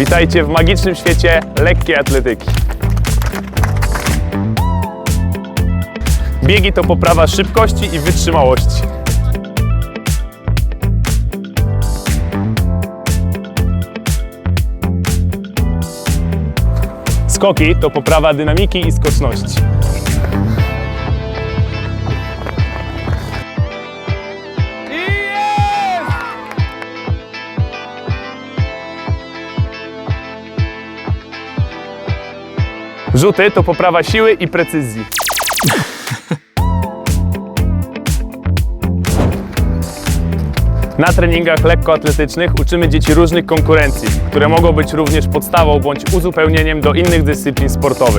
Witajcie w magicznym świecie lekkiej atletyki. Biegi to poprawa szybkości i wytrzymałości. Skoki to poprawa dynamiki i skoczności. Rzuty to poprawa siły i precyzji. Na treningach lekkoatletycznych uczymy dzieci różnych konkurencji, które mogą być również podstawą bądź uzupełnieniem do innych dyscyplin sportowych.